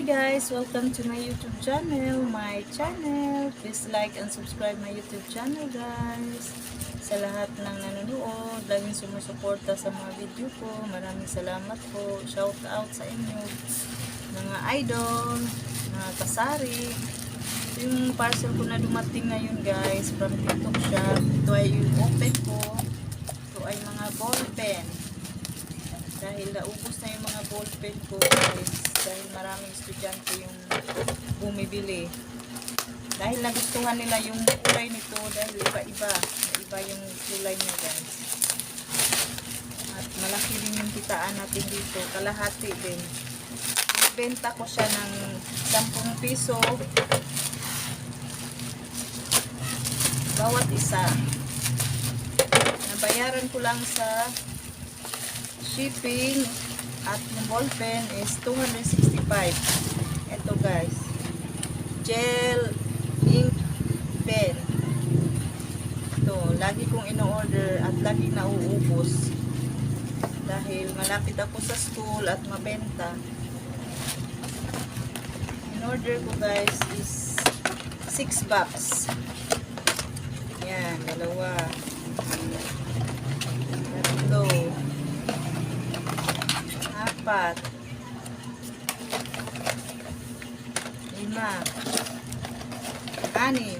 Hi guys! Welcome to my YouTube channel, my channel. Please like and subscribe my YouTube channel guys. Sa lahat ng nanonood, laging sumusuporta sa mga video ko. Maraming salamat po. Shout out sa inyo. Mga idol, mga kasari. Yung parcel ko na dumating ngayon guys from TikTok shop. Ito ay yung open ko. Ito ay mga ball pen dahil naubos na yung mga ball pen ko guys. Dahil maraming estudyante yung bumibili. Dahil nagustuhan nila yung kulay nito dahil iba-iba. Iba yung kulay niya guys. At malaki din yung kitaan natin dito. Kalahati din. Benta ko siya ng 10 piso. Bawat isa. Nabayaran ko lang sa shipping at yung ball pen is 265 ito guys. Gel ink pen. Ito lagi kong ino-order at lagi nauubos. Dahil malapit ako sa school at mabenta. In-order ko guys is 6 box. Yan, dalawa apat, lima, anim.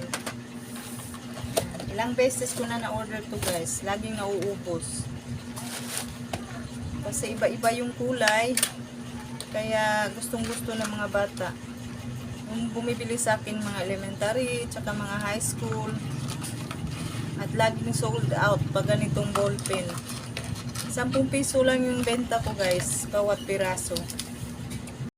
Ilang beses ko na na-order to guys. Laging nauubos. Kasi iba-iba yung kulay. Kaya gustong gusto ng mga bata. Yung bumibili sa akin mga elementary, tsaka mga high school. At laging sold out pag ganitong ball pen. 10 piso lang yung benta ko guys, bawat piraso.